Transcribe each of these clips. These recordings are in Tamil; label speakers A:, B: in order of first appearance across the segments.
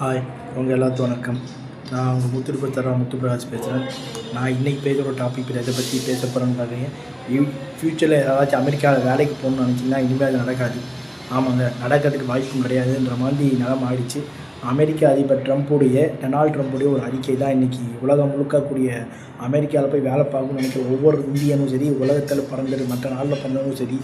A: ஹாய் உங்கள் எல்லாத்துக்கும் வணக்கம். நான் உங்கள் முத்துருப்பு தரா முத்துபிராஜ் பேசுகிறேன் நான் இன்றைக்கி பேசுகிற டாபிக் எதை பற்றி பேச போகிறேன்னு பார்க்குறீங்க ஃப்யூச்சரில் ஏதாச்சும் அமெரிக்காவில் வேலைக்கு போகணும்னு நினச்சிங்கன்னா இனிமேல் அது நடக்காது. ஆமாங்க நடக்கிறதுக்கு வாய்ப்பும் கிடையாதுன்ற மாதிரி நிலம் ஆயிடுச்சு. அமெரிக்க அதிபர் ட்ரம்ப்புடைய டொனால்ட் ட்ரம்ப்புடைய ஒரு அறிக்கை தான் இன்றைக்கி உலகம் முழுக்கக்கூடிய அமெரிக்காவில் போய் வேலை பார்க்கணும்னு நினைக்கிற ஒவ்வொரு இந்தியனும் சரி உலகத்தில் பிறந்தது மற்ற நாளில் பிறந்தவங்களும் சரி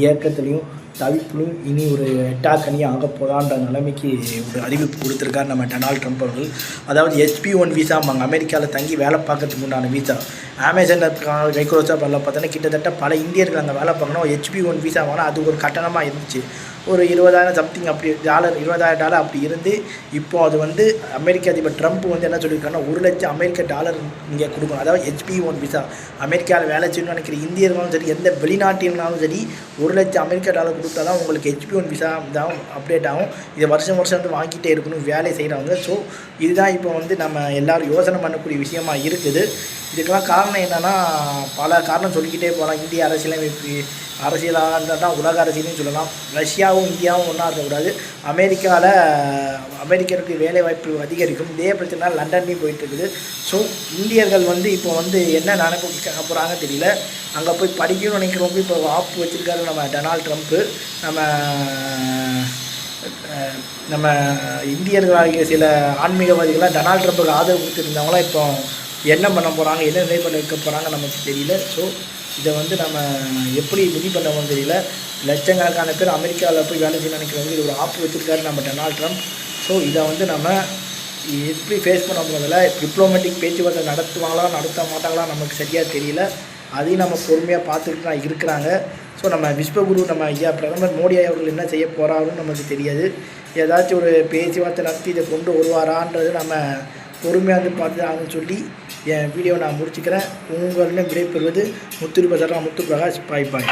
A: இயக்கத்துலேயும் தவிப்பிலும் இனி ஒரு எட்டாக்கனியாக ஆக போதான்ற நிலைமைக்கு ஒரு அறிவிப்பு கொடுத்துருக்காரு நம்ம டொனால்ட் ட்ரம்ப் அவர்கள். அதாவது எஸ்பி ஒன் விசாம்பாங்க அமெரிக்காவில் தங்கி வேலை பார்க்கறதுக்கு உண்டான விசா அமேசானில் மைக்ரோசாஃப்ட் எல்லாம் பார்த்தோன்னா கிட்டத்தட்ட பல இந்தியர்கள் அங்கே வேலை பார்க்கணும். ஹெச்பி ஒன் விசா வாங்கினா அது ஒரு கட்டணமாக இருந்துச்சு. ஒரு இருபதாயிரம் சம்திங் அப்படி டாலர் இருபதாயிரம் டாலர் அப்படி இருந்து இப்போ அது வந்து அமெரிக்க அதிபர் ட்ரம்ப் வந்து என்ன சொல்லியிருக்காங்கன்னா ஒரு லட்சம் அமெரிக்க டாலர் இங்கே கொடுக்கணும். அதாவது ஹெச்பி ஒன் விசா அமெரிக்காவில் வேலை செய்யணும்னு நினைக்கிற இந்தியர்களும் சரி எந்த வெளிநாட்டினாலும் சரி ஒரு லட்சம் அமெரிக்க டாலர் கொடுத்தா தான் உங்களுக்கு ஹெச்பி ஒன் விசா தான் அப்டேட் ஆகும். இதை வருஷம் வருஷம் வந்து வாங்கிட்டே இருக்கணும் வேலை செய்கிறவங்க ஸோ இதுதான் இப்போ வந்து நம்ம எல்லோரும் யோசனை பண்ணக்கூடிய விஷயமா இருக்குது. இதுக்கெல்லாம் காரணம் என்னென்னா பல காரணம் சொல்லிக்கிட்டே போகலாம் இந்திய அரசியலமைப்பு அரசியலாக இருந்தால் உலக அரசியல்னு சொல்லலாம். ரஷ்யாவும் இந்தியாவும் ஒன்றா இருக்கக்கூடாது. அமெரிக்காவில் அமெரிக்கருக்கு வேலைவாய்ப்பு அதிகரிக்கும். இதே பிரச்சனை லண்டன்லேயும் போயிட்டுருக்குது. ஸோ இந்தியர்கள் வந்து இப்போ வந்து என்ன நினைக்க போகிறாங்க தெரியல. அங்கே போய் படிக்கணும்னு நினைக்கிறவங்க இப்போ வாப்பு வச்சுருக்காரு நம்ம டொனால்ட் ட்ரம்ப்பு நம்ம நம்ம இந்தியர்களாகிய சில ஆன்மீகவாதிகளாக டொனால்ட் ட்ரம்ப்புக்கு ஆதரவு கொடுத்துருந்தவங்களாம் இப்போ என்ன பண்ண போகிறாங்க என்ன நிலை பண்ண வைக்க போகிறாங்க நமக்கு தெரியல. ஸோ இதை வந்து நம்ம எப்படி முடிவு பண்ணவும் தெரியல. லட்சக்கணக்கான பேர் அமெரிக்காவில் போய் வேலை செய்ய நினைக்கிறவங்க இது ஒரு ஆப்பு வச்சுருக்காரு நம்ம டொனால்ட் ட்ரம்ப். ஸோ இதை வந்து நம்ம எப்படி ஃபேஸ் பண்ண போகிறதில்ல டிப்ளமேட்டிக் பேச்சுவார்த்தை நடத்துவாங்களா நடத்த மாட்டாங்களா நமக்கு சரியாக தெரியல. அதையும் நம்ம பொறுமையாக பார்த்துக்கிட்டு தான் இருக்கிறாங்க. ஸோ நம்ம விஸ்வகுரு நம்ம ஐயா பிரதமர் மோடி அவர்கள் என்ன செய்ய போகிறாருன்னு நமக்கு தெரியாது. ஏதாச்சும் ஒரு பேச்சுவார்த்தை நடத்தி இதை கொண்டு வருவாரான்றது நம்ம பொறுமையாக வந்து பார்த்து ஆகணும்னு சொல்லி என் வீடியோவை நான் முடிச்சுக்கிறேன். உங்களிடம் விடைபெறுவது முத்துரு பசரா முத்து பிரகாஷ் பாய் பாய்.